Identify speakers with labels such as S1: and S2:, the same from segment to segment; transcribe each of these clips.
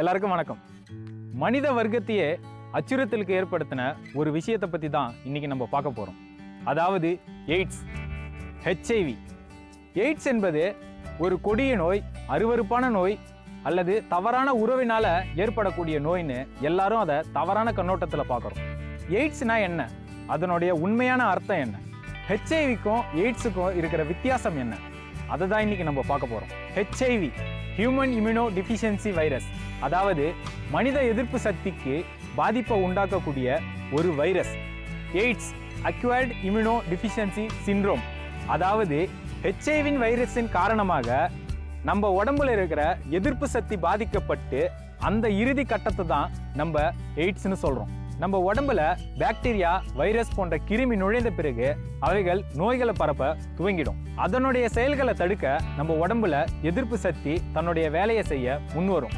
S1: எல்லாருக்கும் வணக்கம். மனித வர்க்கத்தையே அச்சுறுத்தலுக்கு ஏற்படுத்தின ஒரு விஷயத்தை பற்றி தான் இன்னைக்கு நம்ம பார்க்க போகிறோம் அதாவது எய்ட்ஸ் ஹெச்ஐவி எய்ட்ஸ் என்பது ஒரு கொடிய நோய் அருவருப்பான நோய் அல்லது தவறான உறவினால ஏற்படக்கூடிய நோய்னு எல்லாரும் அதை தவறான கண்ணோட்டத்தில் பார்க்குறோம். எய்ட்ஸ்னா என்ன? அதனுடைய உண்மையான அர்த்தம் என்ன? ஹெச்ஐவிக்கும் எய்ட்ஸுக்கும் இருக்கிற வித்தியாசம் என்ன? அதை தான் இன்னைக்கு நம்ம பார்க்க போகிறோம் HIV human immunodeficiency virus அதாவது மனித எதிர்ப்பு சக்திக்கு பாதிப்பை உண்டாக்கக்கூடிய ஒரு virus AIDS acquired immunodeficiency syndrome அதாவது ஹெச்ஐவின் வைரஸின் காரணமாக நம்ம உடம்புல இருக்கிற எதிர்ப்பு சக்தி பாதிக்கப்பட்டு அந்த இறுதி கட்டத்தை தான் நம்ம எய்ட்ஸ்னு சொல்கிறோம் நம்ம உடம்புல பாக்டீரியா வைரஸ் போன்ற கிருமி நுழைந்த பிறகு அவைகள் நோய்களை பரப்ப துவங்கிடும். அதனுடைய செயல்களை தடுக்க நம்ம உடம்புல எதிர்ப்பு சக்தி தன்னுடைய வேலையை செய்ய முன்வரும்.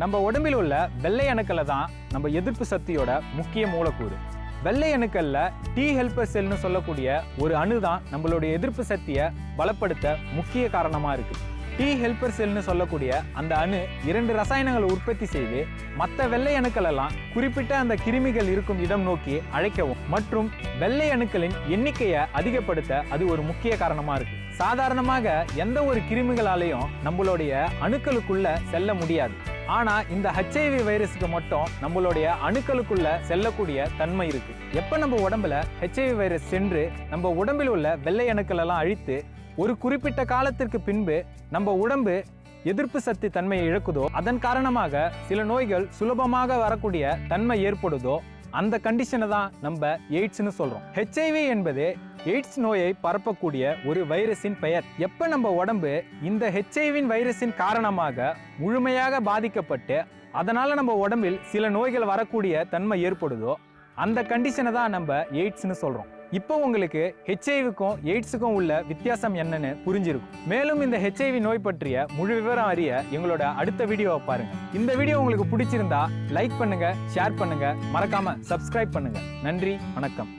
S1: நம்ம உடம்பில் உள்ள வெள்ளை அணுக்களை தான் நம்ம எதிர்ப்பு சக்தியோட முக்கிய மூலக்கூறு. வெள்ளை அணுக்கள்ல டி ஹெல்பர் செல்னு சொல்லக்கூடிய ஒரு அணு தான் நம்மளுடைய எதிர்ப்பு சக்தியை பலப்படுத்த முக்கிய காரணமாக இருக்கு. டி ஹெல்பர் செல்னு சொல்லக்கூடிய அந்த அணு இரண்டு ரசாயனங்களை உற்பத்தி செய்து மற்ற வெள்ளை அணுக்கள் எல்லாம் குறிப்பிட்ட அந்த கிருமிகள் இருக்கும் இடம் நோக்கி அழைக்கவும் மற்றும் வெள்ளை அணுக்களின் எண்ணிக்கையை அதிகப்படுத்த அது ஒரு முக்கிய காரணமாக இருக்கு. சாதாரணமாக எந்த ஒரு கிருமிகளாலையும் நம்மளுடைய அணுக்களுக்குள்ள செல்ல முடியாது. ஆனா இந்த ஹெச்ஐவி வைரஸுக்கு மட்டும் நம்மளுடைய அணுக்களுக்குள்ள செல்லக்கூடிய தன்மை இருக்கு. எப்ப நம்ம உடம்புல ஹெச்ஐவி வைரஸ் சென்று நம்ம உடம்பில் உள்ள வெள்ளை அணுக்கள் எல்லாம் அழித்து ஒரு குறிப்பிட்ட காலத்திற்கு பின்பு நம்ம உடம்பு எதிர்ப்பு சக்தி தன்மையை இழக்குதோ அதன் காரணமாக சில நோய்கள் சுலபமாக வரக்கூடிய தன்மை ஏற்படுதோ அந்த கண்டிஷனை தான் நம்ம எய்ட்ஸ்னு சொல்றோம். ஹெச்ஐவி என்பது எய்ட்ஸ் நோயை பரப்பக்கூடிய ஒரு வைரஸின் பெயர். எப்ப நம்ம உடம்பு இந்த ஹெச்ஐவின் வைரஸின் காரணமாக முழுமையாக பாதிக்கப்பட்டு அதனால நம்ம உடம்பில் சில நோய்கள் வரக்கூடிய தன்மை ஏற்படுதோ அந்த கண்டிஷனை தான் நம்ம எய்ட்ஸ்னு சொல்றோம். இப்போ உங்களுக்கு ஹெச்ஐவிக்கும் எய்ட்ஸுக்கும் உள்ள வித்தியாசம் என்னன்னு புரிஞ்சிருக்கும். மேலும் இந்த ஹெச்ஐவி நோய் பற்றிய முழு விவரம் அறிய எங்களோட அடுத்த வீடியோவை பாருங்க. இந்த வீடியோ உங்களுக்கு பிடிச்சிருந்தா லைக் பண்ணுங்க ஷேர் பண்ணுங்க. மறக்காம சப்ஸ்கிரைப் பண்ணுங்க. நன்றி வணக்கம்.